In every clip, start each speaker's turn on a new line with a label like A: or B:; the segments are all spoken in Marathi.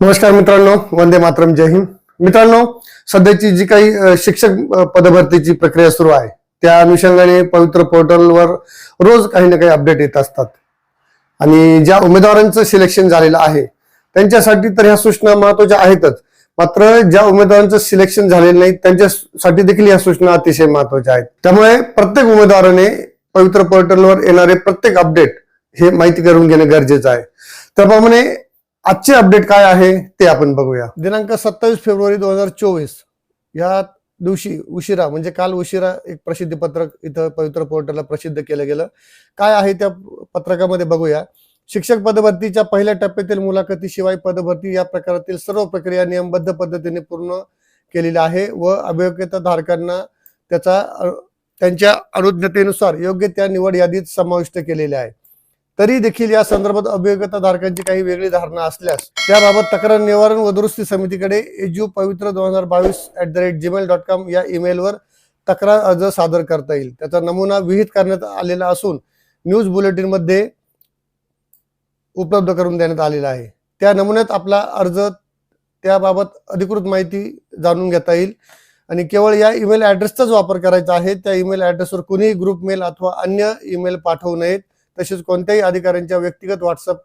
A: नमस्कार मित्रांनो वंदे मातरम जय हिंद. मित्रांनो सध्याची जी काही शिक्षक पदभरतीची प्रक्रिया सुरू आहे त्या अनुषंगाने पवित्र पोर्टलवर रोज काही ना काही अपडेट येत असतात. आणि ज्या उमेदवारांचं सिलेक्शन झालेलं आहे त्यांच्यासाठी तर ह्या सूचना महत्त्वाच्या आहेतच. मात्र ज्या उमेदवारांचं सिलेक्शन झालेलं नाही त्यांच्यासाठी देखील या सूचना अतिशय महत्त्वाच्या आहेत. त्यामुळे प्रत्येक उमेदवाराने पवित्र पोर्टलवर येणारे प्रत्येक अपडेट हे माहिती करून घेणं गरजेचं आहे. त्याप्रमाणे आजचे अपडेट काय आहे ते आपण बघूया. दिनांक सत्तावीस फेब्रुवारी दोन हजार चोवीस. या दिवशी उशिरा म्हणजे काल उशिरा एक प्रसिद्धी पत्रक इथं पवित्र पोर्टलला प्रसिद्ध केलं गेलं. काय आहे त्या पत्रकामध्ये बघूया. शिक्षक पदभरतीच्या पहिल्या टप्प्यातील मुलाखतीशिवाय पदभरती या प्रकारातील सर्व प्रक्रिया नियमबद्ध पद्धतीने पूर्ण केलेली आहे व अभियोग्यता धारकांना त्याचा त्यांच्या अनुज्ञतेनुसार योग्य त्या निवड यादीत समाविष्ट केलेले आहे तरी देखील या संदर्भात अभियोग्यता धारकांची काही वेगळी धारणा असल्यास त्याबाबत तक्रार निवारण व दुरुस्ती समितीकडे एज्यू पवित्र दोन हजार बावीस at the rate Gmail dot com या ईमेलवर तक्रार अर्ज सादर करता येईल. त्याचा नमुना विहित करण्यात आलेला असून न्यूज बुलेटिनमध्ये उपलब्ध करून देण्यात आलेला आहे. त्या नमुन्यात आपला अर्ज त्याबाबत अधिकृत माहिती जाणून घेता येईल. आणि केवळ या ईमेल ॲड्रेसचाच वापर करायचा आहे. त्या ईमेल ॲड्रेसवर कुणीही ग्रुप मेल अथवा अन्य ईमेल पाठवू नयेत. तसेच कोणत्याही अधिकाऱ्यांच्या व्यक्तिगत व्हॉट्सअप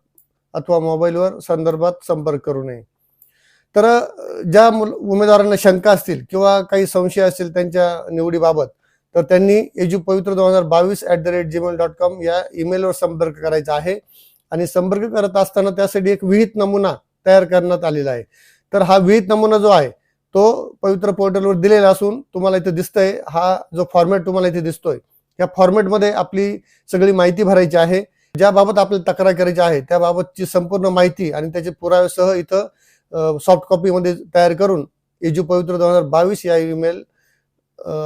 A: अथवा मोबाईलवर संदर्भात संपर्क करू नये. तर ज्या मुल- उमेदवारांना शंका असतील किंवा काही संशय असतील त्यांच्या निवडीबाबत तर त्यांनी एजू पवित्र दोन हजार बावीस at the rate Gmail dot com या ईमेलवर संपर्क करायचा आहे. आणि संपर्क करत असताना त्यासाठी एक विहित नमुना तयार करण्यात आलेला आहे. तर हा विहित नमुना जो आहे तो पवित्र पोर्टलवर दिलेला असून तुम्हाला इथे दिसतंय. हा जो फॉर्मॅट तुम्हाला इथे दिसतोय या फॉर्मॅटमध्ये आपली सगळी माहिती भरायची आहे. ज्याबाबत आपल्याला तक्रार करायची आहे त्याबाबतची संपूर्ण माहिती आणि त्याचे पुराव्यासह इथं सॉफ्ट कॉपीमध्ये तयार करून एजू पवित्र दोन हजार बावीस या ईमेल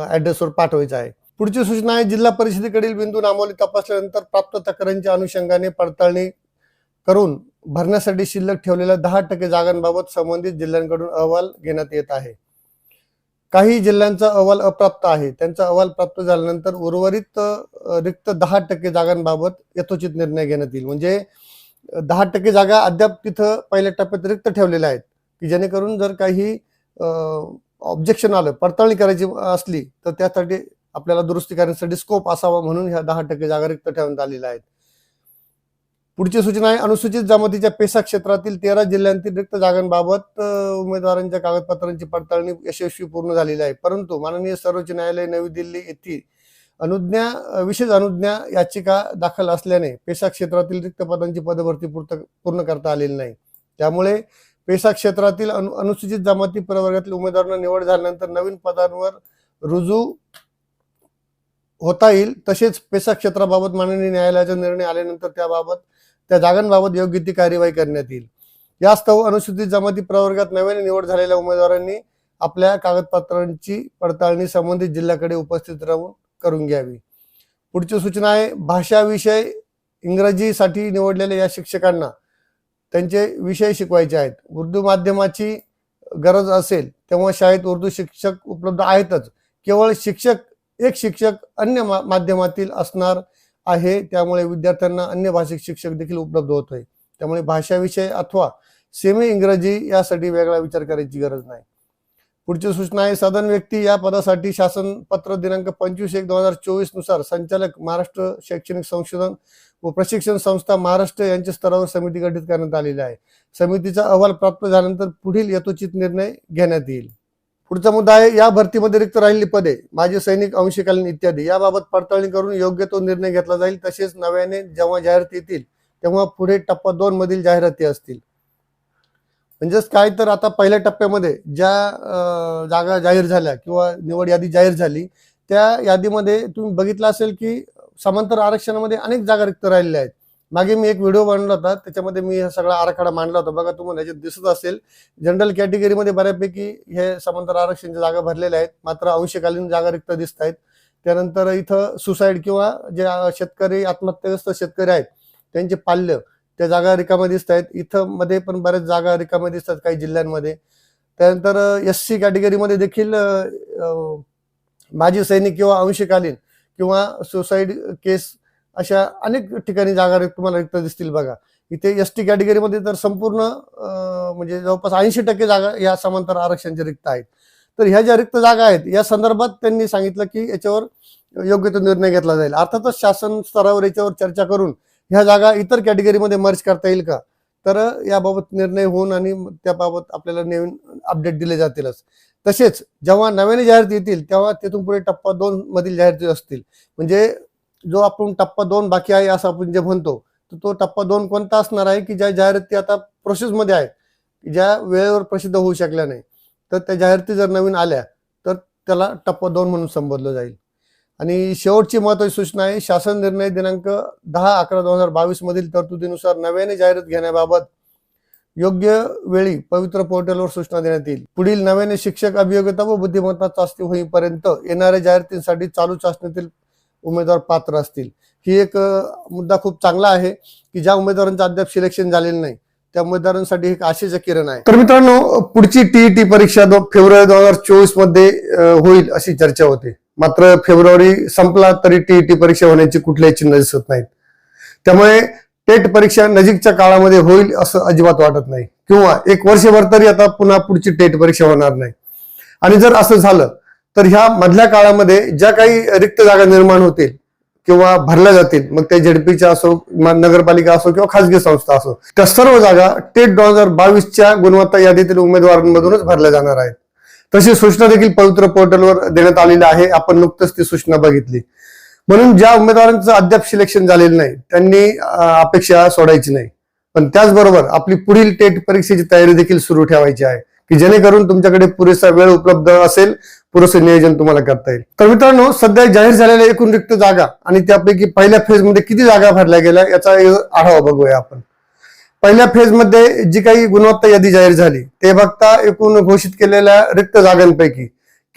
A: ॲड्रेसवर पाठवायचं आहे. पुढची सूचना आहे जिल्हा परिषदेकडील बिंदू नामवली तपासल्यानंतर प्राप्त तक्रारींच्या अनुषंगाने पडताळणी करून भरण्यासाठी शिल्लक ठेवलेल्या दहा टक्के जागांबाबत संबंधित जिल्ह्यांकडून अहवाल घेण्यात येत आहे. काही जिल्ह्यांचा अहवाल अप्राप्त आहे. त्यांचा अहवाल प्राप्त झाल्यानंतर उर्वरित रिक्त दहा टक्के जागांबाबत यथोचित निर्णय घेण्यात येईल. म्हणजे दहा टक्के जागा अद्याप तिथं पहिल्या टप्प्यात रिक्त ठेवलेल्या आहेत. की जेणेकरून जर काही ऑब्जेक्शन आलं पडताळणी करायची असली तर त्यासाठी आपल्याला दुरुस्ती करण्यासाठी स्कोप असावा म्हणून ह्या दहा टक्के जागा रिक्त ठेवण्यात आलेल्या आहेत. पुढची सूचना आहे. अनुसूचित जमातीच्या पेसा क्षेत्रातील तेरा जिल्ह्यांतील रिक्त जागांबाबत उमेदवारांच्या कागदपत्रांची पडताळणी यशस्वी पूर्ण झालेली आहे. परंतु माननीय सर्वोच्च न्यायालय नवी दिल्ली येथील अनुज्ञा विशेष अनुज्ञा याचिका दाखल असल्याने पेसा क्षेत्रातील रिक्त पदांची पदभरती पूर्त- पूर्ण करता आलेली नाही. त्यामुळे पेसा क्षेत्रातील अनु अनुसूचित जमाती प्रवर्गातील उमेदवारांना निवड झाल्यानंतर नवीन पदांवर रुजू होता येईल. तसेच पेसा क्षेत्राबाबत माननीय न्यायालयाचा निर्णय आल्यानंतर त्याबाबत त्या जागांबाबत योग्य ती कार्यवाही करण्यात येईल. यास्तव अनुसूचित जमाती प्रवर्गात नव्याने निवड झालेल्या उमेदवारांनी आपल्या कागदपत्रांची पडताळणी संबंधित जिल्ह्याकडे उपस्थित राहून करून घ्यावी. पुढची सूचना आहे भाषा विषय इंग्रजीसाठी निवडलेल्या या शिक्षकांना त्यांचे विषय शिकवायचे आहेत. उर्दू माध्यमाची गरज असेल तेव्हा शाळेत उर्दू शिक्षक उपलब्ध आहेतच. केवळ शिक्षक एक शिक्षक अन्य मा- माध्यमातील असणार आहे. त्यामुळे विद्यार्थ्यांना अन्य भाषिक शिक्षक देखील उपलब्ध होत आहे त्यामुळे भाषा विषय अथवा सेमी इंग्रजी यासाठी वेगळा विचार करायची गरज नाही. पुढची सूचना आहे सदन व्यक्ती या पदासाठी शासन पत्र दिनांक पंचवीस एक दोन हजार चोवीसनुसार संचालक महाराष्ट्र शैक्षणिक संशोधन व प्रशिक्षण संस्था महाराष्ट्र यांच्या स्तरावर समिती गठीत करण्यात आलेली आहे. समितीचा अहवाल प्राप्त झाल्यानंतर पुढील यथोचित निर्णय घेण्यात येईल. पुढचा मुद्दा आहे या भरतीमध्ये रिक्त राहिलेली पदे माजी सैनिक अंशकालीन इत्यादी. याबाबत पडताळणी करून योग्य तो निर्णय घेतला जाईल. तसेच नव्याने जेव्हा जाहिरात येतील तेव्हा पुढे टप्पा दोन मधील जाहिराती असतील. म्हणजेच काय तर आता पहिल्या टप्प्यामध्ये ज्या जागा जाहीर झाल्या किंवा निवड यादी जाहीर झाली त्या यादीमध्ये तुम्ही बघितलं असेल की समांतर आरक्षणामध्ये अनेक जागा रिक्त राहिलेल्या आहेत. मागे मी एक व्हिडिओ बनवला होता त्याच्यामध्ये मी हा सगळा आराखडा मांडला होता. बघा तुम्हाला याच्यात दिसत असेल जनरल कॅटेगरीमध्ये बऱ्यापैकी हे समांतर आरक्षणच्या जागा भरलेल्या आहेत. मात्र अंशकालीन जागा रिक्त दिसत आहेत. त्यानंतर इथं सुसाईड किंवा जे शेतकरी आत्महत्याग्रस्त शेतकरी आहेत त्यांचे पाल्य त्या जागा रिकाम्या दिसत आहेत. इथं मध्ये पण बऱ्याच जागा रिकाम्या दिसतात काही जिल्ह्यांमध्ये. त्यानंतर एस सी कॅटेगरीमध्ये देखील माजी सैनिक किंवा अंशकालीन किंवा सुसाईड केस अशा अनेक ठिकाणी जागा रिक्त- तुम्हाला रिक्त दिसतील बघा. इथे एस टी कॅटेगरीमध्ये तर संपूर्ण म्हणजे जवळपास ऐंशी टक्के जागा या समांतर आरक्षणच्या रिक्त आहेत. तर ह्या ज्या रिक्त जागा आहेत या संदर्भात त्यांनी सांगितलं की याच्यावर योग्य तो निर्णय घेतला जाईल. अर्थातच शासन स्तरावर याच्यावर चर्चा करून ह्या जागा इतर कॅटेगरीमध्ये मर्ज करता येईल का? तर याबाबत निर्णय होऊन आणि त्याबाबत आपल्याला नवीन अपडेट दिले जातीलच. तसेच जेव्हा नव्याने जाहिराती येतील तेव्हा तिथून पुढे टप्पा दोन मधील जाहिराती असतील. म्हणजे जो आपण टप्पा दोन बाकी आहे असं आपण जे म्हणतो तर तो टप्पा दोन कोणता असणार आहे की ज्या जाहिराती आता प्रोसेसमध्ये आहेत ज्या वेळेवर प्रसिद्ध होऊ शकल्या नाही तर त्या जाहिराती जर नवीन आल्या तर त्याला टप्पा दोन म्हणून संबोधलं जाईल. आणि शेवटची महत्वाची सूचना आहे शासन निर्णय दिनांक दहा अकरा दोन हजार बावीस मधील तरतुदीनुसार नव्याने जाहिरात घेण्याबाबत योग्य वेळी पवित्र पोर्टलवर सूचना देण्यात येईल. पुढील नव्याने शिक्षक अभियोग्यता व बुद्धिमत्ता चाचणी होईपर्यंत येणाऱ्या जाहिरातींसाठी चालू चाचणीतील उमेदवार पात्र असतील. ही एक मुद्दा खूप चांगला आहे की ज्या उमेदवारांचं अद्याप सिलेक्शन झालेलं नाही त्या उमेदवारांसाठी एक आशेचं किरण आहे. तर मित्रांनो पुढची टीईटी परीक्षा दो फेब्रुवारी दोन हजार चोवीसमध्ये होईल अशी चर्चा होते. मात्र फेब्रुवारी संपला तरी टीईटी परीक्षा होण्याची कुठल्याही चिन्ह दिसत नाहीत. त्यामुळे टेट परीक्षा नजीकच्या काळामध्ये होईल असं अजिबात वाटत नाही. किंवा एक वर्षभर तरी आता पुन्हा पुढची टेट परीक्षा होणार नाही. आणि जर असं झालं तर ह्या मधल्या काळामध्ये ज्या काही रिक्त जागा निर्माण होतील किंवा भरल्या जातील मग ते झेडपीच्या असो नगरपालिका असो किंवा खासगी संस्था असो त्या सर्व जागा टेट दोन हजार बावीसच्या गुणवत्ता यादीतील उमेदवारांमधूनच भरल्या जाणार आहेत. तशी सूचना देखील पवित्र पोर्टलवर देण्यात आलेली आहे. आपण नुकतंच ती सूचना बघितली. म्हणून ज्या उमेदवारांचं अद्याप सिलेक्शन झालेलं नाही त्यांनी अपेक्षा सोडायची नाही. पण त्याचबरोबर आपली पुढील टेट परीक्षेची तयारी देखील सुरू ठेवायची आहे. की जेणेकरून तुमच्याकडे पुरेसा वेळ उपलब्ध असेल पुरेसे नियोजन तुम्हाला करता येईल. तर मित्रांनो सध्या जाहीर झालेल्या एकूण रिक्त जागा आणि त्यापैकी पहिल्या फेजमध्ये किती जागा भरल्या गेल्या याचा आढावा बघूया आपण. पहिल्या फेजमध्ये जी काही गुणवत्ता यादी जाहीर झाली ते बघता एकूण घोषित केलेल्या रिक्त जागांपैकी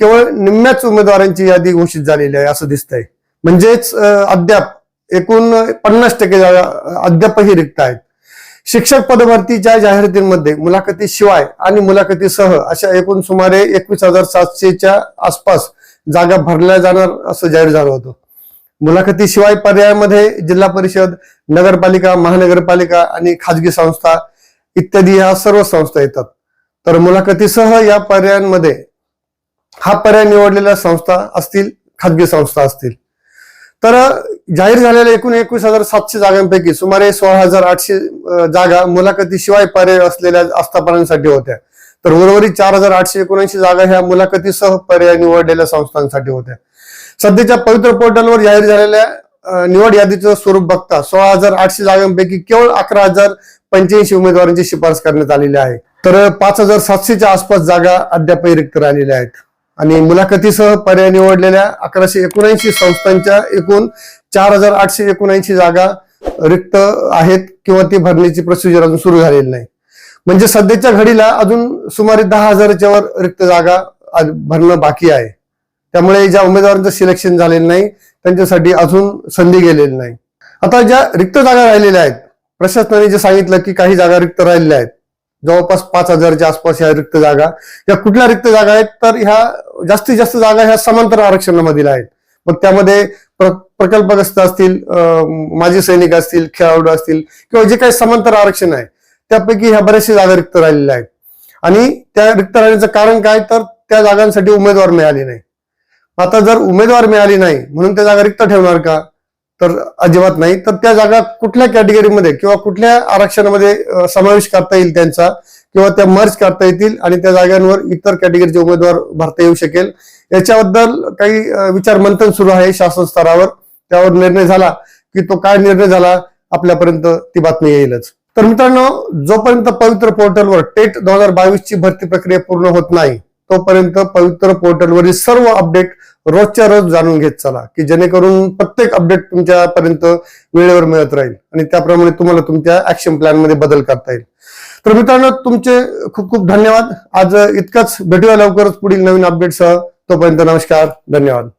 A: केवळ निम्म्याच उमेदवारांची यादी घोषित झालेली आहे असं दिसतंय. म्हणजेच अद्याप एकूण पन्नास टक्के जागा अद्यापही रिक्त आहेत. शिक्षक पदभरतीच्या जाहिरातींमध्ये मुलाखतीशिवाय आणि मुलाखतीसह अशा एकूण सुमारे एकवीस हजार सातशेच्या आसपास जागा भरल्या जाणार असं जाहीर झालं होतं. मुलाखतीशिवाय पर्यायामध्ये जिल्हा परिषद नगरपालिका महानगरपालिका आणि खाजगी संस्था इत्यादी ह्या सर्व संस्था येतात. तर मुलाखतीसह या पर्यायांमध्ये हा पर्याय निवडलेल्या संस्था असतील खाजगी संस्था असतील. तर जाहीर झालेल्या एकूण एकवीस हजार सातशे जागांपैकी सुमारे सोळा हजार आठशे जागा मुलाखतीशिवाय पर्याय असलेल्या आस्थापनांसाठी होत्या. तर उर्वरित चार हजार आठशे एकोणऐंशी जागा ह्या मुलाखतीसह पर्याय निवडलेल्या संस्थांसाठी होत्या. सध्याच्या पवित्र पोर्टलवर जाहीर झालेल्या निवड यादीचं स्वरूप बघता सोळा हजार आठशे जागांपैकी केवळ अकरा हजार पंच्याऐंशी उमेदवारांची शिफारस करण्यात आलेली आहे. तर पाच हजार सातशेच्या आसपास जागा अद्यापही रिक्त राहिलेल्या आहेत. आणि मुलाखतीसह पर्याय निवडलेल्या अकराशे एकोणऐंशी संस्थांच्या एकूण चार हजार आठशे एकोणऐंशी जागा रिक्त आहेत किंवा ती भरण्याची प्रोसिजर अजून सुरू झालेली नाही. म्हणजे सध्याच्या घडीला अजून सुमारे दहा हजाराच्या वर रिक्त जागा भरणं बाकी आहे. त्यामुळे ज्या उमेदवारांचं सिलेक्शन झालेलं नाही त्यांच्यासाठी अजून संधी गेलेली नाही. आता ज्या रिक्त जागा राहिलेल्या आहेत प्रशासनाने जे सांगितलं की काही जागा रिक्त राहिलेल्या आहेत जवळपास पाच हजारच्या आसपास ह्या रिक्त जागा. या कुठल्या रिक्त जागा आहेत? तर ह्या जास्तीत जास्त जागा ह्या समांतर आरक्षणामधील आहेत. मग त्यामध्ये प्रकल्पग्रस्त असतील अं, माजी सैनिक असतील खेळाडू असतील किंवा जे काही समांतर आरक्षण आहे त्यापैकी ह्या बऱ्याचशा जागा रिक्त राहिलेल्या आहेत. आणि त्या रिक्त राहण्याचं कारण काय? तर त्या जागांसाठी उमेदवार मिळाले नाही. आता जर उमेदवार मिळाली नाही म्हणून त्या जागा रिक्त ठेवणार का? तर अजिबात नाही. तर त्या जागा कुठल्या कॅटेगरीमध्ये किंवा कुठल्या आरक्षणामध्ये समावेश करता येईल त्यांचा किंवा त्या मर्ज करता येतील आणि त्या जागांवर इतर कॅटेगरीचे उमेदवार भरता येऊ शकेल? याच्याबद्दल काही विचार मंथन सुरू आहे शासन स्तरावर. त्यावर निर्णय झाला की तो काय निर्णय झाला आपल्यापर्यंत ती बातमी येईलच. तर मित्रांनो जोपर्यंत पवित्र पोर्टलवर टेट दोन हजार बावीसची भरती प्रक्रिया पूर्ण होत नाही तोपर्यंत पवित्र पोर्टलवरील सर्व अपडेट रोजच्या रोज जाणून घेत चला की जेणेकरून प्रत्येक अपडेट तुमच्यापर्यंत वेळेवर मिळत राहील आणि त्याप्रमाणे तुम्हाला तुमच्या ऍक्शन प्लॅनमध्ये बदल करता येईल. तर मित्रांनो तुमचे खूप खूप धन्यवाद. आज इतकंच. भेटूया लवकरच पुढील नवीन अपडेटसह तोपर्यंत नमस्कार. धन्यवाद.